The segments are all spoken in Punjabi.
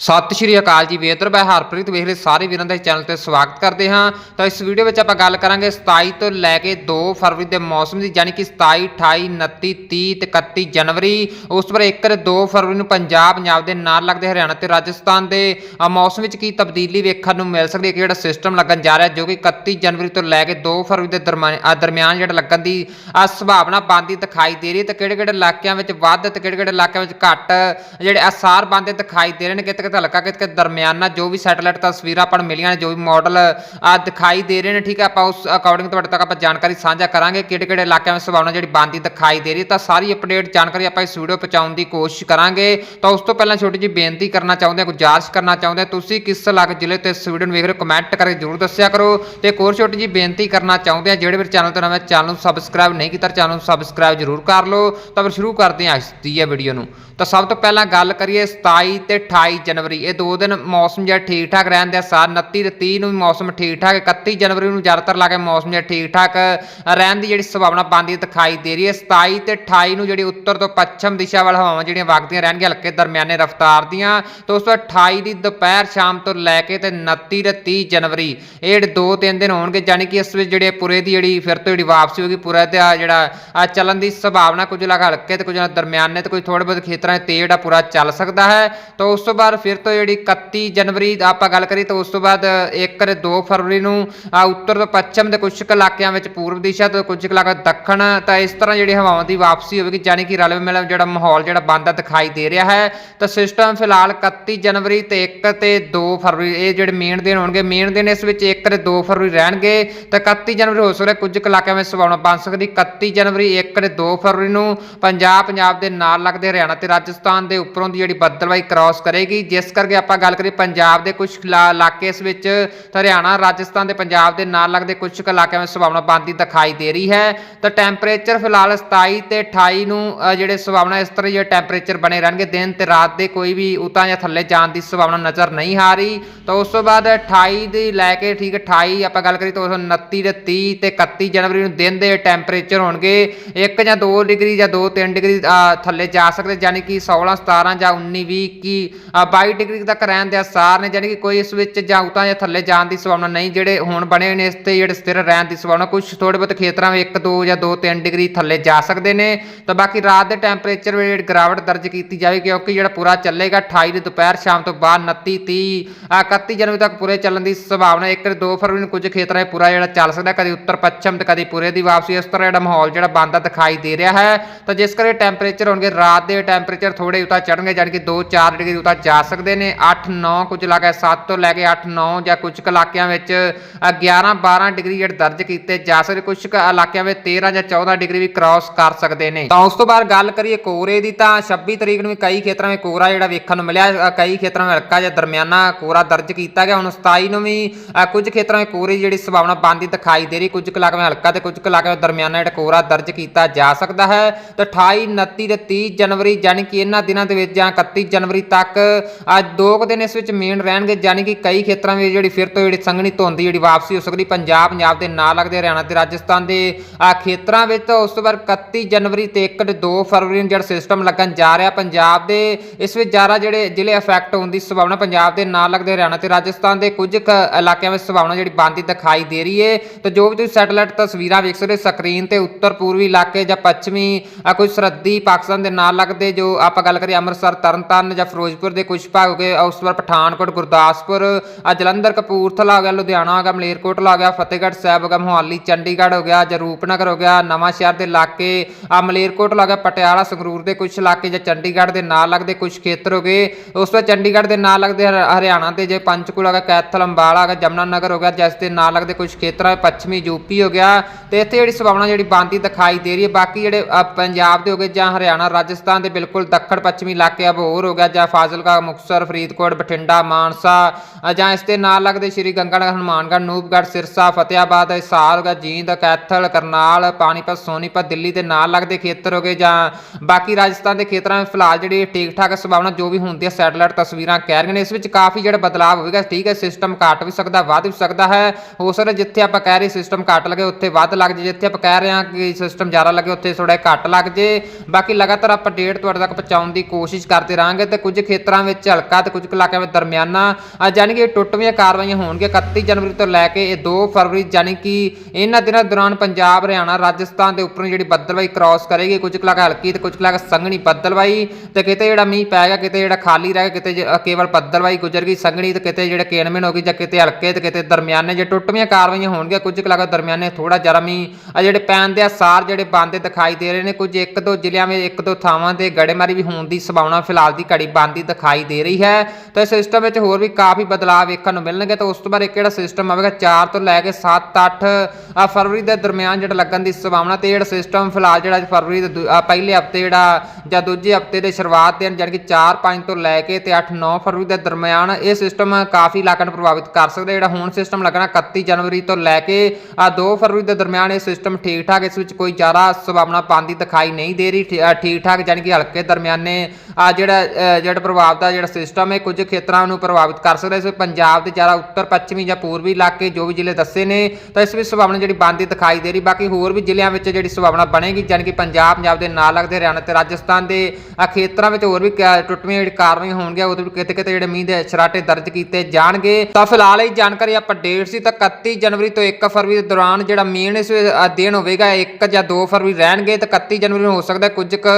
ਸਤਿ ਸ਼੍ਰੀ ਅਕਾਲ ਜੀ ਵੇਦਰ ਬਾਈ ਹਰਪ੍ਰੀਤ ਵੇਖ ਰਹੇ ਸਾਰੇ ਵੀਰਾਂ ਦਾ ਇਸ ਚੈਨਲ ਤੇ ਸਵਾਗਤ ਕਰਦੇ ਹਾਂ। ਤਾਂ ਇਸ ਵੀਡੀਓ ਵਿੱਚ ਆਪਾਂ ਗੱਲ ਕਰਾਂਗੇ 27 ਤੋਂ ਲੈ ਕੇ 2 ਫਰਵਰੀ ਦੇ ਮੌਸਮ ਦੀ ਯਾਨੀ ਕਿ 27 28 29 30 ਤੇ 31 ਜਨਵਰੀ। ਉਸ ਤੋਂ ਬਾਅਦ 1 ਤੇ 2 ਫਰਵਰੀ ਨੂੰ ਪੰਜਾਬ ਪੰਜਾਬ ਦੇ ਨਾਲ ਲੱਗਦੇ ਹਰਿਆਣਾ ਤੇ ਰਾਜਸਥਾਨ ਦੇ। ਮੌਸਮ ਵਿੱਚ ਕੀ ਤਬਦੀਲੀ ਵੇਖਣ ਨੂੰ ਮਿਲ ਸਕਦੀ ਹੈ? ਕਿ ਜਿਹੜਾ ਸਿਸਟਮ ਲੱਗਣ ਜਾ ਰਿਹਾ ਜੋ ਕਿ 31 ਜਨਵਰੀ ਤੋਂ ਲੈ ਕੇ 2 ਫਰਵਰੀ ਦੇ ਦਰਮਿਆਨ ਦਰਮਿਆਨ ਜਿਹੜਾ ਲੱਗਣ ਦੀ ਅ, ਸੰਭਾਵਨਾ ਬਣਦੀ ਦਿਖਾਈ ਦੇ ਰਹੀ ਹੈ। ਤੇ ਕਿਹੜੇ ਕਿਹੜੇ ਇਲਾਕਿਆਂ ਵਿੱਚ ਵੱਧ ਤੇ ਕਿਹੜੇ ਕਿਹੜੇ ਇਲਾਕਿਆਂ ਵਿੱਚ ਘੱਟ ਜਿਹੜੇ ਅਸਾਰ ਬਣਦੇ ਦਿਖਾਈ ਦੇ ਰਹੇ ਨੇ ਕਿਤੇ ਕਿਤੇ ਹਲਕਾ ਕਿਤੇ ਕਿਤੇ ਦਰਮਿਆਨਾ ਜੋ ਵੀ ਸੈਟੇਲਾਈਟ ਤਸਵੀਰਾਂ ਆਪਾਂ ਨੂੰ ਮਿਲੀਆਂ ਨੇ, ਜੋ ਵੀ ਮਾਡਲ ਆ ਦਿਖਾਈ ਦੇ ਰਹੇ ਨੇ, ਠੀਕ ਹੈ, ਆਪਾਂ ਉਸ ਅਕੋਰਡਿੰਗ ਤੁਹਾਡੇ ਤੱਕ ਆਪਾਂ ਜਾਣਕਾਰੀ ਸਾਂਝਾ ਕਰਾਂਗੇ ਕਿਹੜੇ ਕਿਹੜੇ ਇਲਾਕਿਆਂ ਵਿੱਚ ਸੰਭਾਵਨਾ ਜਿਹੜੀ ਬਣਦੀ ਦਿਖਾਈ ਦੇ ਰਹੀ ਹੈ। ਤਾਂ ਸਾਰੀ ਅਪਡੇਟ ਜਾਣਕਾਰੀ ਆਪਾਂ ਇਸ ਵੀਡੀਓ ਪਹੁੰਚਾਉਣ ਦੀ ਕੋਸ਼ਿਸ਼ ਕਰਾਂਗੇ। ਤਾਂ ਉਸ ਤੋਂ ਪਹਿਲਾਂ ਛੋਟੀ ਜਿਹੀ ਬੇਨਤੀ ਕਰਨਾ ਚਾਹੁੰਦੇ ਹਾਂ, ਗੁਜ਼ਾਰਿਸ਼ ਕਰਨਾ ਚਾਹੁੰਦੇ ਹਾਂ, ਤੁਸੀਂ ਕਿਸ ਇਲਾਕੇ, ਜ਼ਿਲ੍ਹੇ ਤੇ ਇਸ ਵੀਡੀਓ ਨੂੰ ਵੇਖ ਰਹੇ ਹੋ ਕਮੈਂਟ ਕਰਕੇ ਜਰੂਰ ਦੱਸਿਆ ਕਰੋ। ਤੇ ਇੱਕ ਹੋਰ ਛੋਟੀ ਜਿਹੀ ਬੇਨਤੀ ਕਰਨਾ ਚਾਹੁੰਦੇ ਹਾਂ, ਜਿਹੜੇ ਵੀ ਚੈਨਲ ਤੇ ਨਵੇਂ ਚੈਨਲ ਨੂੰ ਸਬਸਕ੍ਰਾਈਬ ਨਹੀਂ ਕੀਤਾ ਚੈਨਲ ਨੂੰ ਸਬਸਕ੍ਰਾਈਬ ਜਰੂਰ ਕਰ ਲਓ। ਤਾਂ ਫਿਰ ਸ਼ੁਰੂ ਕਰਦੇ ਹਾਂ ਅੱਜ ਦੀ ਇਹ ਵੀਡੀਓ ਨੂੰ। ਤਾਂ ਸਭ ਤੋਂ ਪਹਿਲਾਂ ਗੱਲ ਕਰੀਏ 27 ਤੇ 28 ਜਨਵਰੀ ਇਹ ਦੋ ਦਿਨ ਮੌਸਮ ਜਿਹੜਾ ਠੀਕ ਠਾਕ ਰਹਿਣ ਦੇ ਸਾਰ 29 ਤੇ 30 ਨੂੰ ਵੀ ਮੌਸਮ ਠੀਕ ਠਾਕ 31 ਜਨਵਰੀ ਨੂੰ ਜ਼ਿਆਦਾਤਰ ਲਾ ਕੇ ਮੌਸਮ ਜਿਹੜਾ ਠੀਕ ਠਾਕ ਰਹਿਣ ਦੀ ਜਿਹੜੀ ਸੰਭਾਵਨਾ ਬਣਦੀ ਦਿਖਾਈ ਦੇ ਰਹੀ ਹੈ। 27 ਤੇ 28 ਨੂੰ ਜਿਹੜੀ ਉੱਤਰ ਤੋਂ ਪੱਛਮ ਦਿਸ਼ਾ ਵੱਲ ਹਵਾਵਾਂ ਜਿਹੜੀਆਂ ਵਗਦੀਆਂ ਰਹਿਣਗੀਆਂ, ਹਲਕੇ ਦਰਮਿਆਨੇ ਰਫ਼ਤਾਰ ਦੀਆਂ। ਤੇ ਉਸ ਤੋਂ ਬਾਅਦ 28 ਦੀ ਦੁਪਹਿਰ ਸ਼ਾਮ ਤੋਂ ਲੈ ਕੇ ਤੇ 29 ਤੇ 30 ਜਨਵਰੀ। ਇਹ ਜਿਹੜੇ ਦੋ ਤਿੰਨ ਦਿਨ ਹੋਣਗੇ ਯਾਨੀ ਕਿ ਇਸ ਵਿੱਚ ਜਿਹੜੇ ਪੂਰੇ ਦੀ ਜਿਹੜੀ ਫਿਰ ਤੋਂ ਜਿਹੜੀ ਵਾਪਸੀ ਹੋਗੀ ਪੂਰਾ ਤੇ ਆ ਜਿਹੜਾ ਚੱਲਣ ਦੀ ਸੰਭਾਵਨਾ ਕੁਝ ਲਗਾ ਹਲਕੇ ਤੇ ਕੁਝ ਦਰਮਿਆਨੇ ਤੇ ਕੋਈ ਥੋੜੇ ਬਹੁਤ ਖੇਤਰਾਂ 'ਚ ਤੇ ਜਿਹੜਾ ਪੂਰਾ ਚੱਲ ਸਕਦਾ ਹੈ। ਤਾਂ ਉਸ ਤੋਂ ਬਾਅਦ ਫਿਰ ਤੋਂ ਜਿਹੜੀ 31 ਜਨਵਰੀ ਆਪਾਂ ਗੱਲ ਕਰੀਏ ਤਾਂ ਉਸ ਤੋਂ ਬਾਅਦ 1 ਤੇ 2 ਫਰਵਰੀ ਨੂੰ ਉੱਤਰ ਤੋਂ ਪੱਛਮ ਦੇ ਕੁਝ ਕੁ ਇਲਾਕਿਆਂ ਵਿੱਚ ਪੂਰਬ ਦਿਸ਼ਾ ਤੋਂ ਕੁਝ ਕੁ ਇਲਾਕਾ ਦੱਖਣ, ਤਾਂ ਇਸ ਤਰ੍ਹਾਂ ਜਿਹੜੀ ਹਵਾਵਾਂ ਦੀ ਵਾਪਸੀ ਹੋਵੇਗੀ ਯਾਨੀ ਕਿ ਰਲਵੇਂ ਮਿਲਵੇਂ ਜਿਹੜਾ ਮਾਹੌਲ ਜਿਹੜਾ ਬਣਦਾ ਦਿਖਾਈ ਦੇ ਰਿਹਾ ਹੈ। ਤਾਂ ਸਿਸਟਮ ਫਿਲਹਾਲ 31 ਜਨਵਰੀ ਤੇ 1 ਤੇ 2 ਫਰਵਰੀ, ਇਹ ਜਿਹੜੇ ਮੇਨ ਦਿਨ ਹੋਣਗੇ, ਮੇਨ ਦਿਨ ਇਸ ਵਿੱਚ 1 ਤੇ 2 ਫਰਵਰੀ ਰਹਿਣਗੇ। ਤਾਂ 31 ਜਨਵਰੀ ਹੋ ਸਕਦਾ ਕੁਝ ਕੁ ਇਲਾਕਿਆਂ ਵਿੱਚ ਸੰਭਾਵਨਾ ਬਣ ਸਕਦੀ 31 ਜਨਵਰੀ 1 ਤੇ 2 ਫਰਵਰੀ ਨੂੰ ਪੰਜਾਬ ਪੰਜਾਬ ਦੇ ਨਾਲ ਲੱਗਦੇ ਹਰਿਆਣਾ ਤੇ ਰਾਜਸਥਾਨ ਦੇ ਉੱਪਰੋਂ ਦੀ ਜਿਹੜੀ ਬੱਦਲਵਾਈ ਕ੍ਰਾਸ ਕਰੇਗੀ ਇਸ ਕਰਕੇ ਆਪਾਂ ਗੱਲ ਕਰੀਏ ਪੰਜਾਬ ਦੇ ਕੁਝ ਇਲਾਕੇ ਇਸ ਵਿੱਚ, ਹਰਿਆਣਾ, ਰਾਜਸਥਾਨ ਦੇ ਪੰਜਾਬ ਦੇ ਨਾਲ ਲੱਗਦੇ ਕੁਝ ਕੁ ਇਲਾਕਿਆਂ ਵਿੱਚ ਸੰਭਾਵਨਾ ਬਣਦੀ ਦਿਖਾਈ ਦੇ ਰਹੀ ਹੈ। ਤਾਂ ਟੈਂਪਰੇਚਰ ਫਿਲਹਾਲ 27 ਤੇ 28 ਨੂੰ ਜਿਹੜੇ ਸੰਭਾਵਨਾ ਇਸ ਤਰ੍ਹਾਂ ਜਿਹੜੇ ਟੈਂਪਰੇਚਰ ਬਣੇ ਰਹਿਣਗੇ। ਦਿਨ ਤੇ ਰਾਤ ਦੇ ਕੋਈ ਵੀ ਉਤਾਂ ਜਾਂ ਥੱਲੇ ਜਾਣ ਦੀ ਸੰਭਾਵਨਾ ਨਜ਼ਰ ਨਹੀਂ ਆ ਰਹੀ। ਤਾਂ ਉਸ ਤੋਂ ਬਾਅਦ 28 ਦੀ ਲੈ ਕੇ ਠੀਕ 28 ਆਪਾਂ ਗੱਲ ਕਰੀਏ ਤਾਂ ਉਸ 29 ਤੇ 30 ਤੇ 31 ਜਨਵਰੀ ਨੂੰ ਦਿਨ ਦੇ ਟੈਂਪਰੇਚਰ ਹੋਣਗੇ। 1 ਜਾਂ 2 ਡਿਗਰੀ ਜਾਂ 2 3 ਡਿਗਰੀ ਥੱਲੇ ਜਾ ਸਕਦੇ ਯਾਨੀ ਕਿ 16 17 ਜਾਂ 19 20 ਕੀ 22 ਡਿਗਰੀ ਤੱਕ ਰਹਿਣ ਦੇ ਆਸਾਰ ਨੇ ਯਾਨੀ ਕਿ ਕੋਈ ਇਸ ਵਿੱਚ ਜਾਂ ਉਤਾਂ ਜਾਂ ਥੱਲੇ ਜਾਣ ਦੀ ਸੰਭਾਵਨਾ ਨਹੀਂ ਜਿਹੜੇ ਹੁਣ ਬਣੇ ਨੇ ਇਸ ਤੇ ਜਿਹੜੇ ਸਥਿਰ ਰਹਿਣ ਦੀ ਸੰਭਾਵਨਾ ਕੁਝ ਥੋੜੇ ਬਹੁਤ ਖੇਤਰਾਂ ਵਿੱਚ 1 2 ਜਾਂ 2 3 ਡਿਗਰੀ ਥੱਲੇ ਜਾ ਸਕਦੇ ਨੇ। ਤਾਂ ਬਾਕੀ ਰਾਤ ਦੇ ਟੈਂਪਰੇਚਰ ਵਿੱਚ ਗਿਰਾਵਟ ਦਰਜ ਕੀਤੀ ਜਾਵੇ ਕਿਉਂਕਿ ਜਿਹੜਾ ਪੂਰਾ ਚੱਲੇਗਾ 28 ਦੀ ਦੁਪਹਿਰ ਸ਼ਾਮ ਤੋਂ ਬਾਅਦ 29 30 ਅ, 31 ਜਨਵਰੀ ਤੱਕ ਪੂਰੇ ਚੱਲਣ ਦੀ ਸੰਭਾਵਨਾ 1 ਤੇ 2 ਫਰਵਰੀ ਨੂੰ ਕੁਝ ਖੇਤਰਾਂ 'ਚ ਪੂਰਾ ਜਿਹੜਾ ਚੱਲ ਸਕਦਾ ਕਦੀ ਉੱਤਰ ਪੱਛਮ ਤੇ ਕਦੀ ਪੂਰੇ ਦੀ ਵਾਪਸੀ ਇਸ ਤਰ੍ਹਾਂ ਜਿਹੜਾ ਮਾਹੌਲ ਜਿਹੜਾ ਬਣਦਾ ਦਿਖਾਈ ਦੇ ਰਿਹਾ ਹੈ। ਤਾਂ ਜਿਸ ਕਰਕੇ ਟੈਂਪਰੇਚਰ ਹੋਣਗੇ ਰਾਤ ਦੇ ਟੈਂਪਰੇਚਰ ਥੋੜੇ ਉਤਾਰ ਚੜਨਗੇ ਜਾਣੀ ਕਿ 2-4 ਡਿਗਰੀ ਉਤਾਰ ਜਾ ਸਕਦੇ ਨੇ 8-9 ਕੁਝ ਇਲਾਕੇ 7 ਤੋਂ ਲੈ ਕੇ 8-9 ਜਾਂ ਕੁਝ ਕੁ ਇਲਾਕਿਆਂ ਵਿੱਚ 11-12 ਡਿਗਰੀ ਜਿਹੜੇ ਦਰਜ ਕੀਤੇ ਜਾ ਸਕਦੇ, ਕੁਝ ਕੁ ਇਲਾਕਿਆਂ ਵਿੱਚ 13 ਜਾਂ 14 ਡਿਗਰੀ ਵੀ ਕ੍ਰਾਸ ਕਰ ਸਕਦੇ ਨੇ। ਤਾਂ ਉਸ ਤੋਂ ਬਾਅਦ ਗੱਲ ਕਰੀਏ ਕੋਰੇ ਦੀ, ਤਾਂ 26 ਤਰੀਕ ਨੂੰ ਵੀ ਕਈ ਖੇਤਰਾਂ ਵਿੱਚ ਕੋਰਾ ਜਿਹੜਾ ਵੇਖਣ ਨੂੰ ਮਿਲਿਆ ਕਈ ਖੇਤਰਾਂ ਵਿੱਚ ਹਲਕਾ ਜਾਂ ਦਰਮਿਆਨਾ ਕੋਰਾ ਦਰਜ ਕੀਤਾ ਗਿਆ। ਹੁਣ 27 ਨੂੰ ਵੀ ਕੁਝ ਖੇਤਰਾਂ ਵਿੱਚ ਕੋਰੇ ਜਿਹੜੀ ਸੰਭਾਵਨਾ ਬਣਦੀ ਦਿਖਾਈ ਦੇ ਰਹੀ, ਕੁਝ ਕੁ ਇਲਾਕਿਆਂ ਵਿੱਚ ਹਲਕਾ ਤੇ ਕੁਝ ਕੁ ਇਲਾਕਿਆਂ ਵਿੱਚ ਦਰਮਿਆਨਾ ਜਿਹੜਾ ਕੋਰਾ ਦਰਜ ਕੀਤਾ ਜਾ ਸਕਦਾ ਹੈ। ਤੇ 28 29 ਤੇ 30 ਜਨਵਰੀ ਯਾਨੀ ਕਿ ਇਹਨਾਂ ਦਿਨਾਂ ਦੇ ਵਿੱਚ ਜਾਂ 31 ਜਨਵਰੀ ਤੱਕ ਅੱਜ ਦੋ ਕੁ ਦਿਨ ਇਸ ਵਿੱਚ ਮੇਨ ਰਹਿਣਗੇ ਯਾਨੀ ਕਿ ਕਈ ਖੇਤਰਾਂ ਵਿੱਚ ਜਿਹੜੀ ਫਿਰ ਤੋਂ ਜਿਹੜੀ ਸੰਘਣੀ ਧੁੰਦ ਦੀ ਜਿਹੜੀ ਵਾਪਸੀ ਹੋ ਸਕਦੀ ਪੰਜਾਬ ਪੰਜਾਬ ਦੇ ਨਾਲ ਲੱਗਦੇ ਹਰਿਆਣਾ ਤੇ ਰਾਜਸਥਾਨ ਦੇ, ਆ ਖੇਤਰਾਂ ਵਿੱਚ ਤਾਂ ਉਸ ਤੋਂ ਬਾਅਦ 31 ਜਨਵਰੀ ਤੇ 1 ਤੇ 2 ਫਰਵਰੀ ਨੂੰ ਜਿਹੜਾ ਸਿਸਟਮ ਲੱਗਣ ਜਾ ਰਿਹਾ। ਪੰਜਾਬ ਦੇ ਇਸ ਵਿੱਚ ਜ਼ਿਆਦਾ ਜਿਹੜੇ ਜ਼ਿਲ੍ਹੇ ਅਫੈਕਟ ਹੋਣ ਦੀ ਸੰਭਾਵਨਾ ਪੰਜਾਬ ਦੇ ਨਾਲ ਲੱਗਦੇ ਹਰਿਆਣਾ ਤੇ ਰਾਜਸਥਾਨ ਦੇ ਕੁਝ ਕੁ ਇਲਾਕਿਆਂ ਵਿੱਚ ਸੰਭਾਵਨਾ ਜਿਹੜੀ ਬਣਦੀ ਦਿਖਾਈ ਦੇ ਰਹੀ ਹੈ ਤੇ ਜੋ ਵੀ ਤੁਸੀਂ ਸੈਟੇਲਾਈਟ ਤਸਵੀਰਾਂ ਵੇਖ ਸਕਦੇ ਹੋ, ਸਕਰੀਨ ਤੇ ਉੱਤਰ ਪੂਰਬੀ ਇਲਾਕੇ ਜਾਂ ਪੱਛਮੀ, ਆ ਕੋਈ ਸਰਹੱਦੀ ਪਾਕਿਸਤਾਨ ਦੇ ਨਾਲ ਲੱਗਦੇ, ਜੋ ਆਪਾਂ ਗੱਲ ਕਰੀਏ ਅੰਮ੍ਰਿਤਸਰ, ਤਰਨਤਾਰਨ ਜਾਂ ਫਿਰੋਜ਼ਪੁਰ ਦੇ ਕੁਝ ਭਾਗ ਹੋ ਗਏ ਉਸ ਤੋਂ ਬਾਅਦ ਪਠਾਨਕੋਟ ਗੁਰਦਾਸਪੁਰ ਆ ਜਲੰਧਰ ਕਪੂਰਥਲਾ ਹੋ ਗਿਆ ਲੁਧਿਆਣਾ ਹੋ ਗਿਆ ਮਲੇਰਕੋਟਲਾ ਹੋ ਗਿਆ ਫਤਿਹਗੜ੍ਹ ਸਾਹਿਬ ਹੋ ਗਿਆ ਮੋਹਾਲੀ ਚੰਡੀਗੜ੍ਹ ਹੋ ਗਿਆ ਜਾਂ ਰੂਪਨਗਰ ਹੋ ਗਿਆ ਨਵਾਂ ਸ਼ਹਿਰ ਦੇ ਇਲਾਕੇ ਆ ਮਲੇਰਕੋਟਲਾ ਹੋ ਗਿਆ ਪਟਿਆਲਾ ਸੰਗਰੂਰ ਦੇ ਕੁਝ ਇਲਾਕੇ ਜਾਂ ਚੰਡੀਗੜ੍ਹ ਦੇ ਨਾਲ ਲੱਗਦੇ ਕੁਝ ਖੇਤਰ ਹੋ ਗਏ ਉਸ ਤੋਂ ਬਾਅਦ ਚੰਡੀਗੜ੍ਹ ਦੇ ਨਾਲ ਲੱਗਦੇ ਹਰਿਆਣਾ ਤੇ ਜੇ ਪੰਚਕੂਲਾ ਹੋ ਗਿਆ ਕੈਥਲ ਅੰਬਾਲਾ ਹੋ ਗਿਆ ਜਮਨਾ ਨਗਰ ਹੋ ਗਿਆ ਜਿਸ ਦੇ ਨਾਲ ਲੱਗਦੇ ਕੁਝ ਖੇਤਰਾਂ ਵਿੱਚ ਪੱਛਮੀ ਯੂਪੀ ਹੋ ਗਿਆ ਤੇ ਇੱਥੇ ਜਿਹੜੀ ਸੰਭਾਵਨਾ ਜਿਹੜੀ ਬਣਦੀ ਦਿਖਾਈ ਦੇ ਰਹੀ ਹੈ ਬਾਕੀ ਜਿਹੜੇ ਪੰਜਾਬ ਦੇ ਹੋ ਗਏ ਜਾਂ ਹਰਿਆਣਾ ਰਾਜਸਥਾਨ ਦੇ ਬਿਲਕੁਲ ਦੱਖਣ ਪੱਛਮੀ ਇਲਾਕੇ ਅਬੋਹਰ ਹੋ ਗਿਆ ਜਾਂ ਫਾਜ਼ਿਲਕਾ ਮੁਕਤਸਰ, ਫਰੀਦਕੋਟ, ਬਠਿੰਡਾ, ਮਾਨਸਾ ਜਾਂ ਇਸ ਦੇ ਨਾਲ ਲੱਗਦੇ ਸ਼੍ਰੀ ਗੰਗਾਨਗਰ ਹਨੂਮਾਨਗੜ੍ਹ, ਨੂਪਗੜ੍ਹ, ਸਿਰਸਾ ਫਤਿਆਬਾਦ ਹਿਸਾਰ ਹੋ ਜੀਂਦ, ਕੈਥਲ, ਕਰਨਾਲ, ਪਾਣੀਪਤ, ਸੋਨੀਪਤ, ਦਿੱਲੀ ਦੇ ਨਾਲ ਲੱਗਦੇ ਖੇਤਰ ਹੋ ਗਏ ਜਾਂ ਬਾਕੀ ਰਾਜਸਥਾਨ ਦੇ ਖੇਤਰਾਂ ਵਿੱਚ ਫਿਲਹਾਲ ਜਿਹੜੀ ਠੀਕ ਠਾਕ ਸੰਭਾਵਨਾ ਜੋ ਵੀ ਹੁੰਦੀ ਹੈ, ਸੈਟੇਲਾਈਟ ਤਸਵੀਰਾਂ ਕਹਿ ਰਹੀਆਂ ਨੇ। ਇਸ ਵਿੱਚ ਕਾਫੀ ਜਿਹੜਾ ਬਦਲਾਅ ਹੋਵੇਗਾ, ਠੀਕ ਹੈ, ਸਿਸਟਮ ਘਟ ਵੀ ਸਕਦਾ, ਵੱਧ ਵੀ ਸਕਦਾ ਹੈ। ਹੋ ਸਕਦਾ ਜਿੱਥੇ ਆਪਾਂ ਕਹਿ ਰਹੇ ਸਿਸਟਮ ਘਟ ਲੱਗੇ, ਉੱਥੇ ਵੱਧ ਲੱਗ ਜੇ। ਜਿੱਥੇ ਆਪਾਂ ਕਹਿ ਰਹੇ ਹਾਂ ਕਿ ਸਿਸਟਮ ਜ਼ਿਆਦਾ ਲੱਗੇ, ਉੱਥੇ ਥੋੜਾ ਘੱਟ ਲੱਗ ਜੇ। ਬਾਕੀ ਲਗਾਤਾਰ ਅਪਡੇਟ ਤੁਹਾਡੇ ਤੱਕ ਪਹੁੰਚਾਉਣ ਦੀ ਕੋਸ਼ਿਸ਼ ਕਰਦੇ ਰਹਾਂਗੇ ਤੇ ਕੁਝ ਖੇਤਰਾਂ ਵਿੱਚ ਹਲਕਾ ਤੇ ਕੁਝ ਕੁ ਇਲਾਕਿਆਂ ਵਿੱਚ ਦਰਮਿਆਨਾ ਅ, ਕਿ ਟੁੱਟਵੀਆਂ ਕਾਰਵਾਈਆਂ ਹੋਣਗੀਆਂ। 31 ਜਨਵਰੀ ਤੋਂ ਲੈ ਕੇ ਇਹ 2 ਫਰਵਰੀ ਯਾਨੀ ਕਿ ਇਹਨਾਂ ਦਿਨਾਂ ਦੌਰਾਨ ਪੰਜਾਬ ਹਰਿਆਣਾ ਰਾਜਸਥਾਨ ਦੇ ਉੱਪਰੋਂ ਜਿਹੜੀ ਬੱਦਲਵਾਈ ਕ੍ਰਾਸ ਕਰੇਗੀ ਕੁਝ ਕੁ ਇਲਾਕਾ ਹਲਕੀ ਤੇ ਕੁਝ ਕੁ ਇਲਾਕਾ ਸੰਘਣੀ ਬੱਦਲਵਾਈ ਤੇ ਕਿਤੇ ਜਿਹੜਾ ਮੀਂਹ ਪੈ ਗਿਆ ਕਿਤੇ ਜਿਹੜਾ ਖਾਲੀ ਰਹਿ ਗਿਆ ਕਿਤੇ ਕੇਵਲ ਬੱਦਲਵਾਈ ਗੁਜ਼ਰ ਗਈ ਸੰਘਣੀ ਤੇ ਕਿਤੇ ਜਿਹੜਾ ਕੇਨਮਨ ਹੋ ਗਈ ਜਾਂ ਕਿਤੇ ਹਲਕੇ ਤੇ ਕਿਤੇ ਦਰਮਿਆਨੇ ਜੇ ਟੁੱਟਵੀਆਂ ਕਾਰਵਾਈਆਂ ਹੋਣਗੀਆਂ ਕੁਝ ਕੁ ਇਲਾਕਾ ਦਰਮਿਆਨੇ ਥੋੜਾ ਜ਼ਿਆਦਾ ਮੀਂਹ ਆ ਜਿਹੜੇ ਪੈਣ ਦੇ ਆਸਾਰ ਜਿਹੜੇ ਬੰਦੇ ਦਿਖਾਈ ਦੇ ਰਹੇ ਨੇ ਕੁਝ ਇੱਕ ਦੋ ਜ਼ਿਲ੍ਹਿਆਂ ਵਿੱਚ ਇੱਕ ਦੋ ਥਾਵਾਂ ਤੇ ਗੜੇਮਾਰੀ ਵੀ ਹੋਣ ਦੀ ਸੰਭਾਵਨਾ ਫਿਲਹਾਲ ਦੀ ਘੜੀ ਬੰਦੀ ਦਿਖਾਈ ਦੇ ਰਹੀ ਹੈ। ਤਾਂ ਇਸ ਸਿਸਟਮ ਵਿੱਚ ਹੋਰ ਵੀ ਕਾਫੀ ਬਦਲਾਅ ਵੇਖਣ ਨੂੰ ਮਿਲਣਗੇ। ਤਾਂ ਉਸ ਤੋਂ ਬਾਅਦ ਇੱਕ ਜਿਹੜਾ ਸਿਸਟਮ ਆਵੇਗਾ 4 ਤੋਂ ਲੈ ਕੇ 7 8 ਫਰਵਰੀ ਦੇ ਦਰਮਿਆਨ ਜਿਹੜਾ ਲੱਗਣ ਦੀ ਸੰਭਾਵਨਾ ਤੇ ਜਿਹੜਾ ਸਿਸਟਮ ਫਿਲਹਾਲ ਜਿਹੜਾ ਫਰਵਰੀ ਦੇ ਦੂ- ਪਹਿਲੇ ਹਫ਼ਤੇ ਜਿਹੜਾ ਜਾਂ ਦੂਜੇ ਹਫ਼ਤੇ ਦੇ ਸ਼ੁਰੂਆਤ ਦੇ ਜਾਣੀ ਕਿ 4 5 ਤੋਂ ਲੈ ਕੇ ਤੇ 8 9 ਫਰਵਰੀ ਦੇ ਦਰਮਿਆਨ ਇਹ ਸਿਸਟਮ ਕਾਫੀ ਇਲਾਕਿਆਂ ਨੂੰ ਪ੍ਰਭਾਵਿਤ ਕਰ ਸਕਦਾ ਜਿਹੜਾ ਹੁਣ ਸਿਸਟਮ ਲੱਗਣਾ 31 ਜਨਵਰੀ ਤੋਂ ਲੈ ਕੇ ਆ 2 ਫਰਵਰੀ ਦੇ ਦਰਮਿਆਨ ਇਹ ਸਿਸਟਮ ਠੀਕ ਠਾਕ ਇਸ ਵਿੱਚ ਕੋਈ ਜ਼ਿਆਦਾ ਸੰਭਾਵਨਾ ਪਾਉਂਦੀ ਦਿਖਾਈ ਨਹੀਂ ਦੇ ਰਹੀ। ਠੀ- ਠੀਕ ਠਾਕ ਜਾਣੀ ਕਿ ਹਲਕੇ ਦਰਮਿਆਨੇ ਆ ਜਿਹੜਾ ਜਿਹੜਾ ਪ੍ਰਭਾਵ ਦਾ ਜਿਹੜਾ ਸਿਸਟਮ ਹੈ, ਕੁਝ ਖੇਤਰਾਂ ਨੂੰ ਪ੍ਰਭਾਵਿਤ ਕਰ ਸਕਦਾ ਇਸ ਪੰਜਾਬ ਦੇ ਜ਼ਿਆਦਾ ਉੱਤਰ, ਪੱਛਮੀ ਜਾਂ ਪੂਰਬੀ ਇਲਾਕੇ ਜੋ ਵੀ ਜ਼ਿਲ੍ਹੇ ਦੱਸੇ ਨੇ, ਤਾਂ ਇਸ ਵਿੱਚ ਸੰਭਾਵਨਾ ਜਿਹੜੀ ਬਣਦੀ ਦਿਖਾਈ ਦੇ ਰਹੀ। ਬਾਕੀ ਹੋਰ ਵੀ ਜ਼ਿਲ੍ਹਿਆਂ ਵਿੱਚ ਜਿਹੜੀ ਸੰਭਾਵਨਾ ਬਣੇਗੀ, ਜਾਣੀ ਕਿ ਪੰਜਾਬ ਪੰਜਾਬ ਦੇ ਨਾਲ ਲੱਗਦੇ ਹਰਿਆਣਾ ਤੇ ਰਾਜਸਥਾਨ ਦੇ ਖੇਤਰਾਂ ਵਿੱਚ ਹੋਰ ਵੀ ਕ- ਟੁੱਟਵੀਆਂ ਜਿਹੜੀ ਕਾਰਵਾਈਆਂ ਹੋਣਗੀਆਂ ਉਹਦੇ ਵਿੱਚ ਕਿਤੇ ਕਿਤੇ ਜਿਹੜੇ ਮੀਂਹ ਦੇ ਛਰਾਟੇ ਦਰਜ ਕੀਤੇ ਜਾਣਗੇ। ਤਾਂ ਫਿਲਹਾਲ ਇਹ ਜਾਣਕਾਰੀ ਆਪਾਂ ਡੇਟ ਸੀ ਤਾਂ 31 ਜਨਵਰੀ ਤੋਂ 1 ਫਰਵਰੀ ਦੇ ਦੌਰਾਨ ਜਿਹੜਾ ਮੇਨ ਇਸ ਦਿਨ ਹੋਵੇਗਾ 1 ਜਾਂ 2 ਫਰਵਰੀ ਰਹਿਣਗੇ, ਤਾਂ 31 ਜਨਵਰੀ ਨੂੰ ਹੋ ਸਕਦਾ ਕੁਝ ਕੁ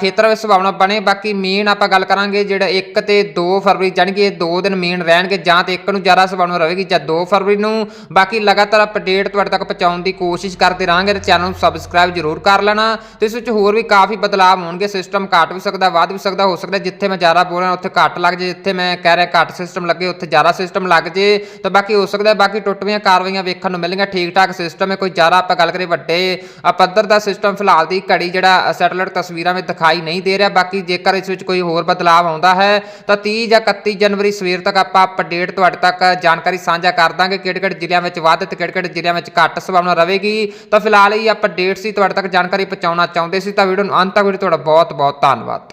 ਖੇਤਰਾਂ ਵਿੱਚ ਸੰਭਾਵਨਾ ਬਣੇ। ਬਾਕੀ ਮੇਨ ਆਪਾਂ ਗੱਲ ਕਰਾਂਗੇ ਜਿਹੜਾ 1 ਤੇ 2 ਫਰਵਰੀ, ਜਾਣੀ ਕਿ ਇਹ ਦੋ ਦਿਨ ਮੇਨ ਰਹਿਣਗੇ, ਜਾਂ ਤੇ ਇੱਕ ਨੂੰ ਜ਼ਿਆਦਾ ਸੰਭਾਵਨਾ ਰਹੇਗੀ ਜਾਂ 2 ਫਰਵਰੀ ਨੂੰ। ਬਾਕੀ ਲਗਾਤਾਰ ਅਪਡੇਟ ਤੁਹਾਡੇ ਤੱਕ ਪਹੁੰਚਾਉਣ ਦੀ ਕੋਸ਼ਿਸ਼ ਕਰਦੇ ਰਹਾਂਗੇ ਤੇ ਚੈਨਲ ਨੂੰ ਸਬਸਕ੍ਰਾਈਬ ਜ਼ਰੂਰ ਕਰ ਲੈਣਾ। ਤੇ ਇਸ ਵਿੱਚ ਹੋਰ ਵੀ ਕਾਫੀ ਬਦਲਾਅ ਹੋਣਗੇ ਸਿਸਟਮ ਘੱਟ ਵੀ ਸਕਦਾ, ਵੱਧ ਵੀ ਸਕਦਾ, ਹੋ ਸਕਦਾ ਜਿੱਥੇ ਮੈਂ ਜ਼ਿਆਦਾ ਬੋਲ ਰਿਹਾ, ਉੱਥੇ ਘੱਟ ਲੱਗ ਜੇ, ਜਿੱਥੇ ਮੈਂ ਕਹਿ ਰਿਹਾ ਘੱਟ ਸਿਸਟਮ ਲੱਗੇ, ਉੱਥੇ ਜ਼ਿਆਦਾ ਸਿਸਟਮ ਲੱਗ ਜੇ। ਤਾਂ ਬਾਕੀ ਹੋ ਸਕਦਾ, ਬਾਕੀ ਟੁੱਟਵੀਆਂ ਕਾਰਵਾਈਆਂ ਵੇਖਣ ਨੂੰ ਮਿਲਣਗੀਆਂ ਠੀਕ ਠਾਕ ਸਿਸਟਮ ਹੈ, ਕੋਈ ਜ਼ਿਆਦਾ ਆਪਾਂ ਗੱਲ ਕਰੀਏ ਵੱਡੇ ਪੱਧਰ ਦਾ ਸਿਸਟਮ ਫਿਲਹਾਲ ਦੀ ਘੜੀ ਜਿਹੜਾ ਸੈਟੇਲਾਈਟ ਤਸਵੀਰਾਂ ਵਿੱਚ ਦਿਖਾਈ ਨਹੀਂ ਦੇ ਰਿਹਾ। ਬਾਕੀ ਜੇਕਰ ਇਸ ਵਿੱਚ ਕੋਈ ਹੋਰ ਬਦਲਾਅ ਆਉਂਦਾ ਹੈ ਤਾਂ 30 ਜਾਂ 31 ਜਨਵਰੀ ਸਵੇਰ ਤੱਕ ਆਪਾਂ ਅਪਡੇਟ ਤੁਹਾਡੇ ਤੱਕ ਜਾਣਕਾਰੀ ਸਾਂਝਾ ਕਰ ਦਾਂਗੇ। ਕਿਹੜੇ ਕਿਹੜੇ ਜ਼ਿਲ੍ਹਿਆਂ ਵਿੱਚ ਵੱਧ ਤੇ ਕਿਹੜੇ ਕਿਹੜੇ ਜ਼ਿਲ੍ਹਿਆਂ ਵਿੱਚ ਘੱਟ ਸੰਭਾਵਨਾ ਰਹੇਗੀ। ਤਾਂ ਫਿਲਹਾਲ ਇਹ ਅਪਡੇਟ ਸੀ, ਤੁਹਾਡੇ ਤੱਕ ਜਾਣਕਾਰੀ ਪਹੁੰਚਾਉਣਾ ਚਾਹੁੰਦੇ ਸੀ। ਤਾਂ ਵੀਡੀਓ ਨੂੰ ਅੰਤ ਤੱਕ ਵੀਡੀਓ ਤੁਹਾਡਾ ਬਹੁਤ ਬਹੁਤ ਧੰਨਵਾਦ।